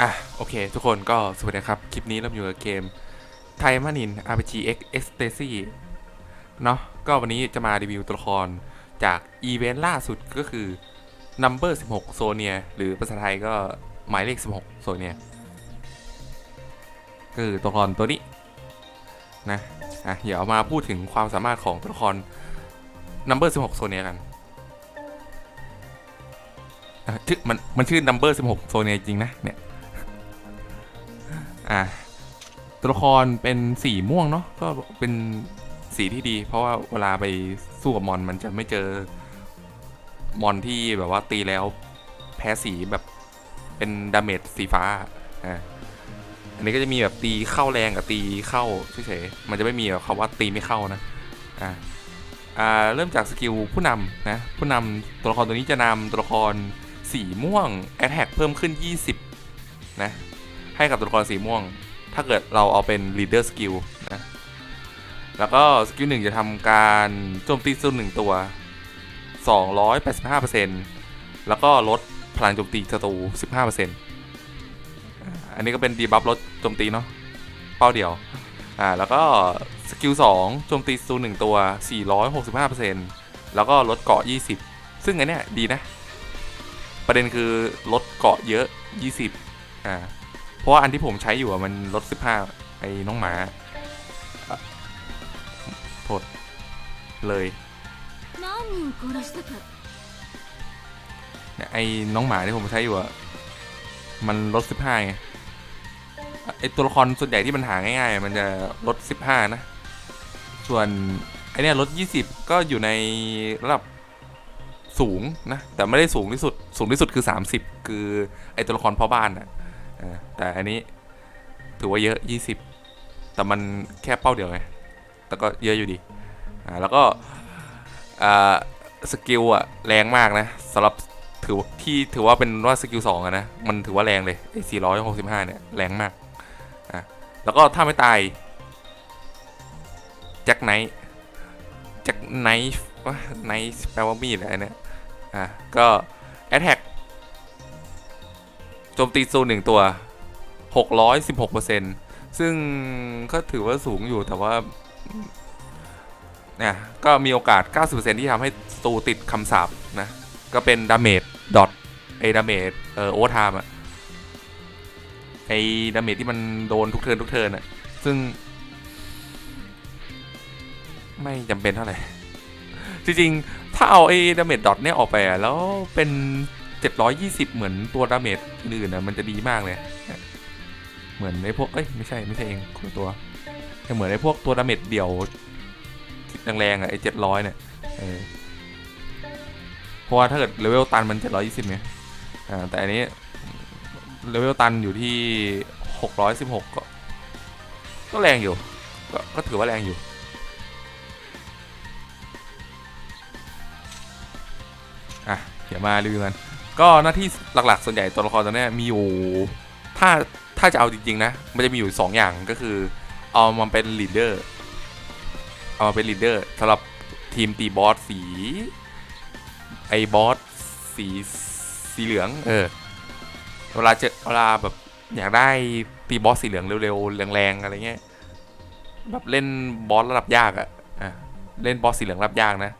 อะโอเค ทุกคนก็สวัสดีครับ คลิปนี้เราอยู่กับเกมไทมานิน RPG X e x t a s y เนาะก็วันนี้จะมารีวิวตัวละครจากอีเวนต์ล่าสุดก็คือ Number 16 โซเนีย หรือภาษาไทยก็หมายเลข 16 โซเนีย คือตัวละครตัวนี้ นะอะเดี๋ยวมาพูดถึงความสามารถของตัวละคร Number 16 โซเนียกันอะชื่อมันมันชื่อ number 16 โซเนียจริงนะเนี่ย อะตัวละครเป็นสีม่วงเนาะก็เป็นสีที่ดี เพราะว่าเวลาไปสู้กับมอนมันจะไม่เจอมอนที่แบบว่าตีแล้วแพ้สีแบบเป็นดาเมจสีฟ้าอะอันนี้ก็จะมีแบบตีเข้าแรงกับตีเข้าเฉยๆมันจะไม่มีแบบคำว่าตีไม่เข้านะอะอ่าเริ่มจากสกิลผู้นำนะผู้นำตัวละครตัวนี้จะนำตัวละครสีม่วง Attack เพิ่มขึ้น 20 นะ ให้กับตัวละครสีม่วง ถ้าเกิดเราเอาเป็น Leader Skill นะแล้วก็สกิลหนึ่งจะทำการโจมตีสู้หนึ่งตัว 285%แล้วก็ลดพลังโจมตีศัตรู15%อ่าอันนี้ก็เป็นดีบัฟลดโจมตีเนาะเป้าเดียว อ่า แล้วก็สกิล2โจมตีศัตรูหนึ่งตัว 465%แล้วก็ลดเกาะ 20 ซึ่งอันเนี้ยดีนะ ประเด็นคือลดเกาะเยอะ 20 อ่า ราะว่าอันที่ผมใช้อยู่อะมันลดสิบห้าไอ้น้องหมาโทษเลยไอ้น้องหมาที่ผมใช้อยู่อะมันลดสิบห้าไงไอตัวละครส่วนใหญ่ที่มันหาง่ายๆ มันจะลด 15 นะ ส่วนไอเนี้ยลด 20 ก็อยู่ในระดับสูงนะ แต่ไม่ได้สูงที่สุด สูงที่สุดคือ 30 คือไอตัวละครพ่อบ้านอะ แต่อันนี้ถือว่าเยอะ 20 แต่มันแค่เป้าเดียวไง แต่ก็เยอะอยู่ดีอ่าแล้วก็อ่าสกิลอะแรงมากนะสำหรับถือที่ถือว่าเป็นว่าสกิลสองอะนะ มันถือว่าแรงเลยไอ้465 เนี่ย แรงมากอะแล้วก็ถ้าไม่ตายแจ็คไนท์แจ็คไนท์ไนท์แปลว่ามีดอะไรเนี่ยอะก็แอตแทก โจมตีซูนหนึ่งตัว 616%ซึ่งก็ถือว่าสูงอยู่แต่ว่าเนี่ยก็มีโอกาส 90%ที่ทำให้ตูติดคำสาปนะ ก็เป็นดาเมจดอทไอ้ดาเมจเออโอเวอร์ไทม์อะไอ้ดาเมจที่มันโดนทุกเทิร์นทุกเทิร์นอะซึ่ง ไม่จำเป็นเท่าไหร่ จริงๆ ถ้าเอาไอ้ดาเมจดอทเนี่ยออกไปแล้วเป็น 720 เหมือนตัวดาเมจอื่นๆอะมันจะดีมากเลย เหมือนไอ้พวก เอ้ย ไม่ใช่ ไม่ใช่เองคนตัวเหมือนไอ้พวกตัวดาเมจเดี่ยวแรงๆอะไอ้เจ็ดร้อยเนี่ยเพราะว่าถ้าเกิดเลเวลตันมันเจ็ดร้อยยี่สิบไงอ่าแต่อันนี้เลเวลตันอยู่ที่หกร้อยสิบหกก็ ก็แรงอยู่ ก็ก็ถือว่าแรงอยู่อะ เดี๋ยวมารีวิวกัน ก็หน้าที่หลักๆ ส่วนใหญ่ตัวละครตัวนี้มีอยู่ ถ้าถ้าจะเอาจริงๆนะ มันจะมีอยู่ 2 อย่างก็คือ เอามาเป็นลีดเดอร์เอามาเป็นลีดเดอร์สำหรับทีมตีบอสสี ไอ้บอสสีสีเหลือง เออ เวลาเจอเวลาแบบอยากได้ตีบอสสีเหลืองเร็วๆแรงๆอะไรเงี้ยแบบเล่นบอสระดับยากอะอะเล่นบอสสีเหลืองระดับยากนะ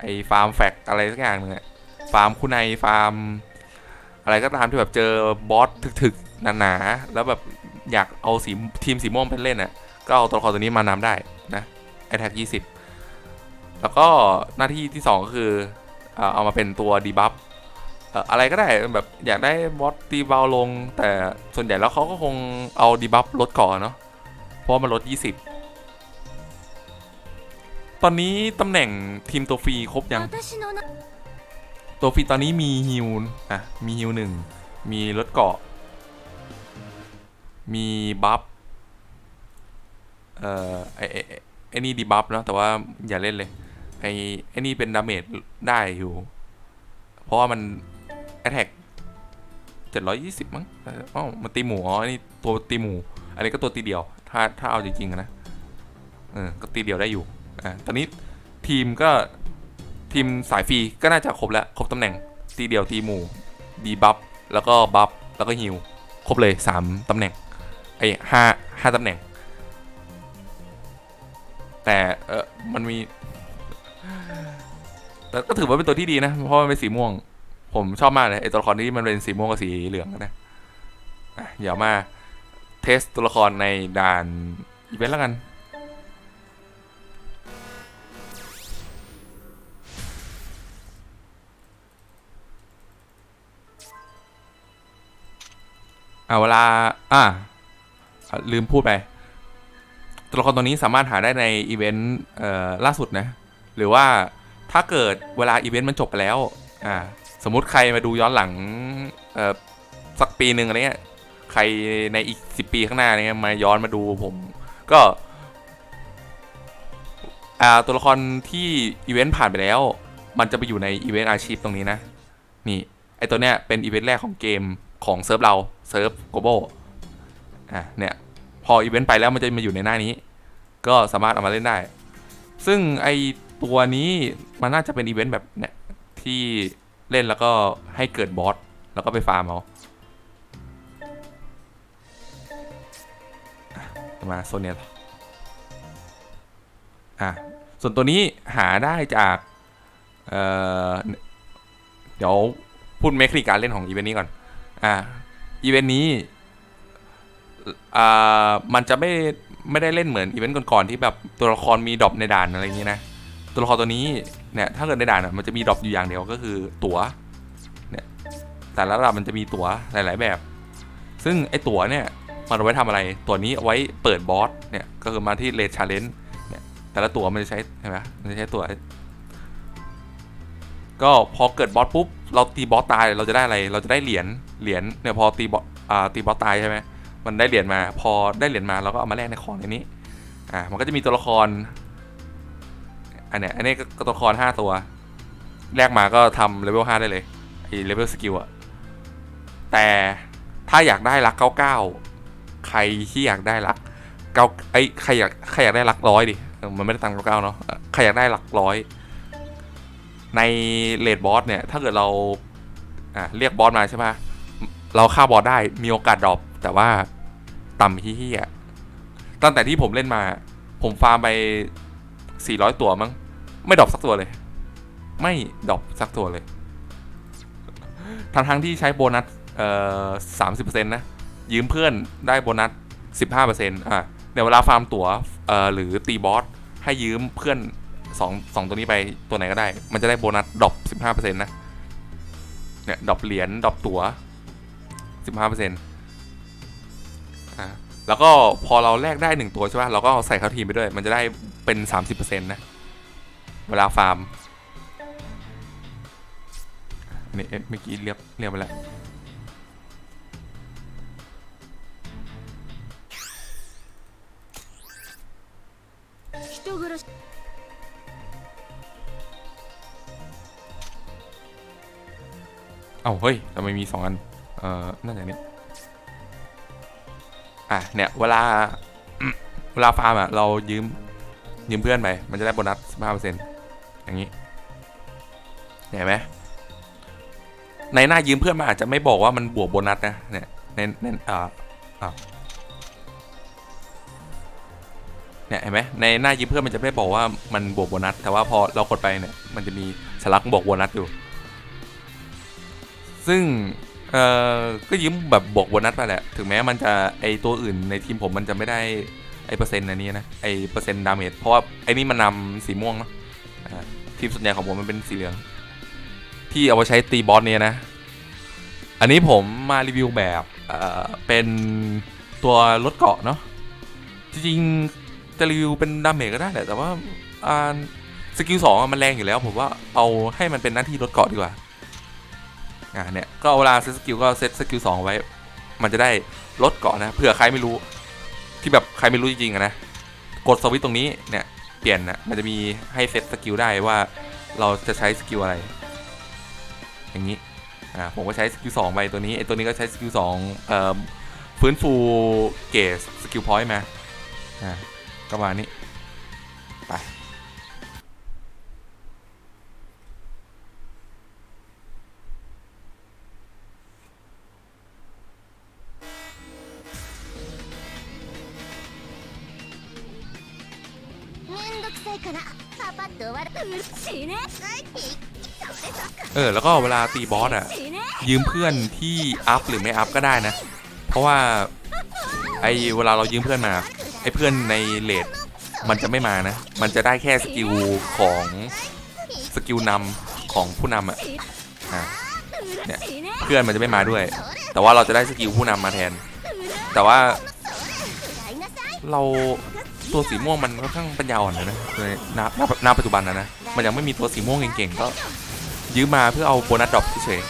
ไอ้ฟาร์มแฟกอะไรสักอย่างหนึงอะ ฟาร์มคุณในฟาร์ม อะไรก็ตามที่แบบเจอบอสถึกๆหนาๆแล้วแบบอยากเอาสีทีมสีม่วงไปเล่นอะก็เอาตัวละครตัวนี้มานำได้นะแอแท็กยี่สิบแล้วก็หน้าที่ที่ 2 ก็คือเอามาเป็นตัวดีบัฟอะไรก็ได้แบบอยากได้บอสตีเบาลง แต่ส่วนใหญ่แล้วเขาก็คงเอาดีบัฟลดก่อนเนาะเพราะมันลด 20 ตอนนี้ตำแหน่งทีมตัวฟรีครบยัง ตัวฟรีตอนนี้มีฮิวอะมีฮิวหนึ่งมีลดเกาะ มีบัฟเอ่อไอไอ้ไอ้นี่ดีบัฟนะแต่ว่าอย่าเล่นเลยไอไอ้นี่เป็นดาเมจได้อยู่ เพราะว่ามัน a t t a c k 720มั้งอ๋อมันตีหมูอ๋อนนี้ตัวตีหมู อันนี้ก็ตัวตีเดียว ถ้าถ้าเอาจริงๆนะเออก็ตีเดียวได้อยู่อ่าตอนนี้ทีมก็ ทีมสายฟรีก็น่าจะครบแล้ว ครบตำแหน่ง ตีเดียวตีหมู่ดีบัฟแล้วก็บัฟแล้วก็ฮิวครบเลยสามตำแหน่งไอ้ห้าห้าตำแหน่ง แต่เออมันมีแต่ก็ถือว่าเป็นตัวที่ดีนะ เพราะมันเป็นสีม่วง ผมชอบมากเลยไอ้ตัวละครที่มันเป็นสีม่วงกับสีเหลืองนะอะเดี๋ยวมาเทสตัวละครในด่านอีเวนต์แล้วกัน อ่าเวลาอ่าลืมพูดไป ตัวละครตัวนี้สามารถหาได้ในอีเวนต์ล่าสุดนะ หรือว่าถ้าเกิดเวลาอีเวนต์มันจบไปแล้ว อ่า สมมุติใครมาดูย้อนหลังสักปีหนึ่งอะไรเงี้ย ใครในอีกสิบปีข้างหน้าอะไรเงี้ยมาย้อนมาดูผม ก็ อ่า ตัวละครที่อีเวนต์ผ่านไปแล้ว มันจะไปอยู่ในอีเวนต์อาชีพตรงนี้นะ นี่ ไอตัวเนี้ยเป็นอีเวนต์แรกของเกมของเซิร์ฟเรา เซิร์ฟโกโบอะเนี่ย พออีเวนต์ไปแล้วมันจะมาอยู่ในหน้านี้ ก็สามารถเอามาเล่นได้ ซึ่งไอตัวนี้มันน่าจะเป็นอีเวนต์แบบเนี่ยที่เล่นแล้วก็ให้เกิดบอสแล้วก็ไปฟาร์มเอามาโซนเนี้ยอะส่วนตัวนี้หาได้จากเอ่อเดี๋ยวพูดเมคานิกการเล่นของอีเวนต์นี้ก่อน อ่า อีเวนต์นี้อ่ามันจะไม่ไม่ได้เล่นเหมือนอีเวนต์ก่อนๆที่แบบตัวละครมีดรอปในด่านอะไรอย่างนี้นะตัวละครตัวนี้เนี่ยถ้าเกิดในด่านอะมันจะมีดรอปอยู่อย่างเดียวก็คือตั๋วเนี่ยแต่ละระดับมันจะมีตั๋วหลาย ๆ แบบ ซึ่งไอ้ตั๋วเนี่ยมันเอาไว้ทำอะไรตั๋วนี้เอาไว้เปิดบอสเนี่ยก็คือมาที่เลดชาเลนจ์เนี่ยแต่ละตั๋วมันจะใช้ใช่ไหมมันจะใช้ตั๋วก็พอเกิดบอสปุ๊บเราตีบอสตายเราจะได้อะไร เราจะได้เหรียญ เหรียญเนี่ยพอตีบอสอ่าตีบอสตายใช่ไหมมันได้เหรียญมา พอได้เหรียญมาเราก็เอามาแลกในของในนี้อ่ามันก็จะมีตัวละครอันเนี้ยอันนี้ก็ตัวละครห้าตัวแลกมาก็ทำเลเวลห้าได้เลยไอ้เลเวลสกิลอะแต่ถ้าอยากได้รักเก้าเก้าใครที่อยากได้รักเก้าไอ้ใครอยากใครอยากได้รักร้อยดิมันไม่ได้ตังค์เก้าเก้าเนาะใครอยากได้รักร้อย ในเลดบอสเนี่ย ถ้าเกิดเราอ่าเรียกบอสมาใช่ปะ เราฆ่าบอสได้มีโอกาสดรอปแต่ว่าต่ำเฮี้ยตั้งแต่ที่ผมเล่นมา ผมฟาร์มไป 400 ตัวมั้ง ไม่ดรอปสักตัวเลย ไม่ดรอปสักตัวเลย ทั้งทั้งที่ใช้โบนัสเอ่อสามสิบเปอร์เซ็นต์นะ ยืมเพื่อนได้โบนัสสิบห้าเปอร์เซ็นต์อะเดี๋ยวเวลาฟาร์มตัวเอ่อหรือตีบอสให้ยืมเพื่อนสองสองตัวนี้ไปตัวไหนก็ได้ มันจะได้โบนัสดรอปสิบห้าเปอร์เซ็นต์นะ เนี่ยดรอปเหรียญดรอปตัว๋ว สิบห้าเปอร์เซ็นต์แล้วก็พอเราแลกได้หนึ่งตัวใช่ไหมเราก็ใส่เข้าทีมไปด้วย มันจะได้เป็นสามสิบเปอร์30%นะ เวลาฟาร์มนี่เมื่อกี้เรียบเรียบไปแล้วเอาเฮ้ยทำไมมีสองอัน เอ่อนั่นอย่างนี้อะเนี่ยเวลาเวลาฟาร์มอะเรายืมยืมเพื่อนไปมันจะได้โบนัสสิบห้าเปอร์เซ็นต์อย่างนี้เห็นไหมในหน้ายืมเพื่อนมันอาจจะไม่บอกว่ามันบวกโบนัสนะเนี่ยในในอ่าอ่าเนี่ยเห็นไหมในหน้ายืมเพื่อนมันจะไม่บอกว่ามันบวกโบนัสแต่ว่าพอเรากดไปเนี่ยมันจะมีสลักบอกโบนัสอยู่ ซึ่ง เออก็ยืมแบบบวกโบนัสไปแหละ ถึงแม้มันจะไอตัวอื่นในทีมผมมันจะไม่ได้ไอเปอร์เซ็นต์อันนี้นะ ไอเปอร์เซ็นต์ดาเมจ เพราะว่าไอนี่มันนำสีม่วงเนาะทีมส่วนใหญ่ของผมมันเป็นสีเหลือง ที่เอาไปใช้ตีบอสเนี่ยนะ อันนี้ผมมารีวิวแบบเออเป็นตัวลดเกาะเนาะ จริงๆจะรีวิวเป็นดาเมจก็ได้แหละ แต่ว่าสกิลสองมันแรงอยู่แล้ว ผมว่าเอาให้มันเป็นหน้าที่ลดเกาะดีกว่า อ่าเนี่ยก็เวลาเซตสกิลก็เซตสกิลสองไว้ มันจะได้ลดเกาะนะเผื่อใครไม่รู้ ที่แบบใครไม่รู้จริงๆนะกดสวิตช์ตรงนี้เนี่ยเปลี่ยนนะมันจะมีให้เซตสกิลได้ว่าเราจะใช้สกิลอะไร อย่างนี้อ่าผมก็ใช้สกิลสองไปตัวนี้ไอตัวนี้ก็ใช้สกิลสองเอ่อฟื้นฟูเกสสกิลพอยต์มาอ่าก็มาณนี้ เออแล้วก็เวลาตีบอสอะยืมเพื่อนที่อัพหรือไม่อัพก็ได้นะ เพราะว่าไอเวลาเรายืมเพื่อนมาไอเพื่อนในเลดมันจะไม่มานะ มันจะได้แค่สกิลของสกิลนำของผู้นำอะเนี่ยเพื่อนมันจะไม่มาด้วย แต่ว่าเราจะได้สกิลผู้นำมาแทน แต่ว่าเราตัวสีม่วงมันค่อนข้างปัญญาอ่อนนะในนณณปัจจุบันนะนะ มันยังไม่มีตัวสีม่วงเก่งๆก็ ยืมมาเพื่อเอาโบนัสดรอปเฉย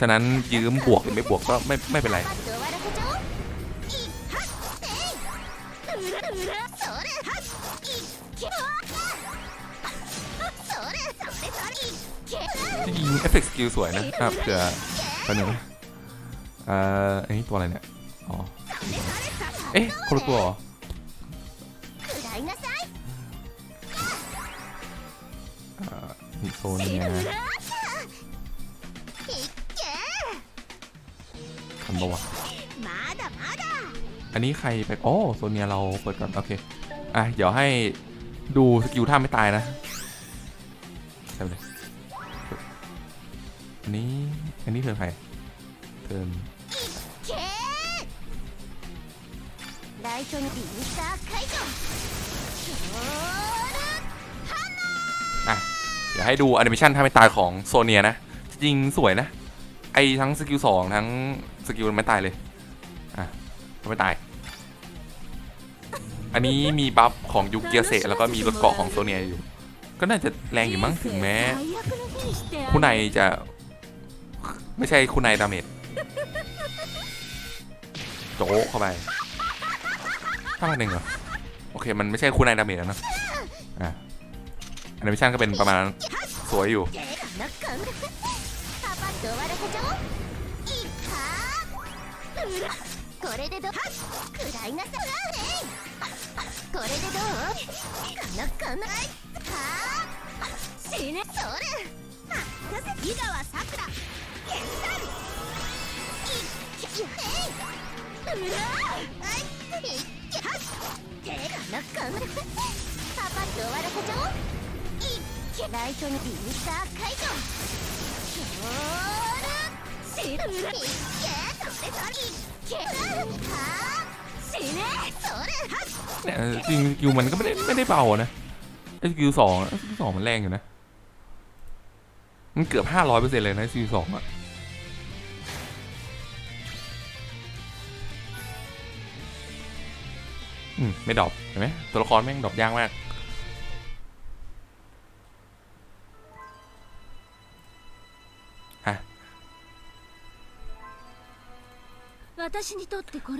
ฉะนั้นยืมบวกหรือไม่บวกก็ไม่ไม่เป็นไร ที่ยิงเอฟเฟกต์สกิลสวยนะครับเผื่อตัวหนึ่งเอ่ออ้ตัวอะไรเนี่ย อ๋อ เอ๊ะคนละตัวเหรอ อนี่โซเนีย いっけ ทันปะวะ まだまだ อันนี้ใครไปโอ้โซเนียเราเปิดก่อน โอเค อ่ะ เดี๋ยวให้ดูสกิลท่าไม่ตายนะใช่ไปเลยอันนี้ อันนี้เทิร์นใครเทิร์น けライトにビースター解除強 อ่ะ เดี๋ยวให้ดูแอนิเมชันถ้าไม่ตายของโซเนียนะ จริงสวยนะ ไอทั้งสกิลสองทั้งสกิลไม่ตายเลย อะไม่ตาย อันนี้มีบัฟของยูเกียเซแล้วก็มีรถเกาะของโซเนียอยู่ ก็น่าจะแรงอยู่มั้งถึงแม้คุณนายจะ ไม่ใช่คุณนายดาเมจโจ๊กเข้าไปถ้าพันหนึ่งเหรอ โอเค มันไม่ใช่คุณนายดาเมจแล้วนะอะ แอนิเมชันก็เป็นประมาณนั้นสวยอยู่ 手がなかんでパパッと終わらせちゃおういっはーうらこれでどうくらいなさいねこれでどうかなかないはー死ねそれまかせ井川さくら決断いっけうらはいいっけはっ手がなかんでパパッと終わらせちゃおういっけ ライトにビースター解除強るしるいっけそれそれいっけは死ねそれは เนี่ยจริงสกิลมันก็ไม่ได้ไม่ได้เบานะไอ้สกิลสองอะสกิลสองมันแรงอยู่นะ มันเกือบห้าร้อยเปอร์เซ็นต์เลยนะสกิลสองอะอืมไม่ดรอปเห็นไหมตัวละครแม่งดรอปยากมาก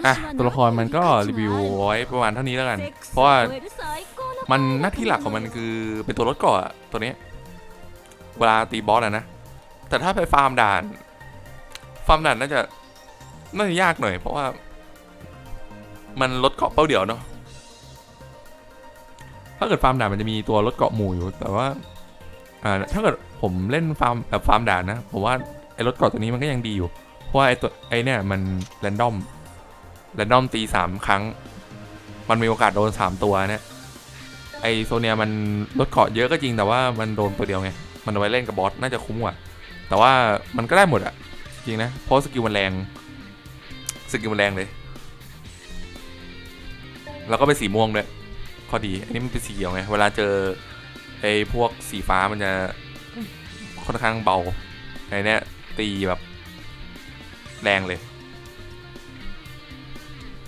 อะตัวละครมันก็รีวิวไว้ประมาณเท่านี้แล้วกัน เพราะว่ามันหน้าที่หลักของมันคือเป็นตัวรถเกาะอะตัวนี้ เวลาตีบอสอะนะ แต่ถ้าไปฟาร์มด่าน ฟาร์มด่านน่าจะน่าจะยากหน่อย เพราะว่า มันรถเกาะเป้าเดียวเนาะถ้าเกิดฟาร์มด่านมันจะมีตัวรถเกาะหมู่อยู่ แต่ว่าอ่าถ้าเกิดผมเล่นฟาร์มแบบฟาร์มด่านนะผมว่าไอ้รถเกาะตัวนี้มันก็ยังดีอยู่ เพราะว่าไอ้ตัวไอ้เนี่ยมันแรนดอมแรนดอมตีสามครั้ง มันมีโอกาสโดนสามตัวเนี่ยไอโซเนียมันลดเกาะเยอะก็จริงแต่ว่ามันโดนตัวเดียวไง มันเอาไว้เล่นกับบอสน่าจะคุ้มกว่า แต่ว่ามันก็ได้หมดอะจริงนะเพราะสกิลมันแรงสกิลมันแรงเลย แล้วก็เป็นสีม่วงด้วยข้อดี อันนี้มันเป็นสีเขียวไง เวลาเจอไอ้พวกสีฟ้ามันจะค่อนข้างเบาไอเนี้ยตีแบบ แรงเลย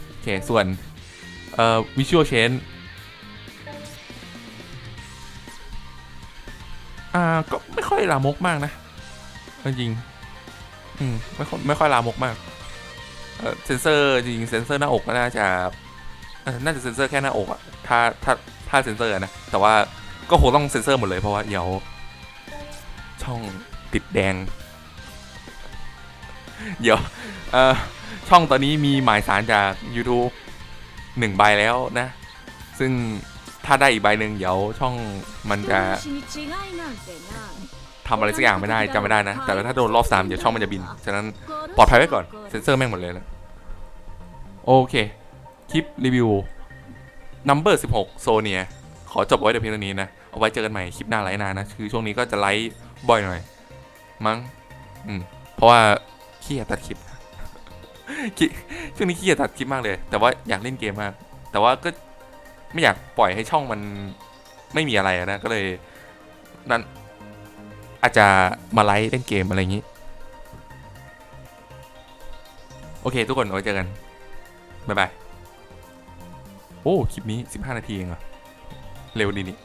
โอเค ส่วน เอ่อวิชวลเชนอ่า ก็ไม่ค่อยลามกมากนะจริง อืม ไม่ค่อยไม่ค่อยลามกมาก เออเซนเซอร์จริงเซนเซอร์หน้าอกก็น่าจะน่าจะเซนเซอร์แค่หน้าอกอะถ้าถ้าถ้าเซนเซอร์นะ แต่ว่าก็คงต้องเซนเซอร์หมดเลยเพราะว่าเดี๋ยวช่องติดแดง เดี๋ยวช่องตอนนี้มีหมายสารจาก YouTube หนึ่งใบแล้วนะ ซึ่งถ้าได้อีกใบหนึ่งเดี๋ยวช่องมันจะทำอะไรสักอย่างไม่ได้จำไม่ได้นะ แต่ถ้าโดนรอบสามเดี๋ยวช่องมันจะบิน ฉะนั้นปลอดภัยไว้ก่อน เซ็นเซอร์แม่งหมดเลยแล้วโอเค คลิปรีวิวนัมเบอร์สิบหกโซเนียขอจบไว้เดี๋ยวเพียงเท่านี้นะ เอาไว้เจอกันใหม่คลิปหน้าไลฟ์นานนะ คือช่วงนี้ก็จะไลฟ์บ่อยหน่อย มั้ง อืม เพราะว่า ขี้เกียจตัดคลิปขี้ช่วงนี้ขี้เกียจตัดคลิปมากเลย แต่ว่าอยากเล่นเกมมาก แต่ว่าก็ไม่อยากปล่อยให้ช่องมันไม่มีอะไรนะ ก็เลยนั่นอาจจะมาไลฟ์เล่นเกมอะไรอย่างนี้ โอเค ทุกคนไว้เจอกัน บ๊ายบาย โอ้ คลิปนี้ 15 นาทีเองเหรอ เร็วดีนี่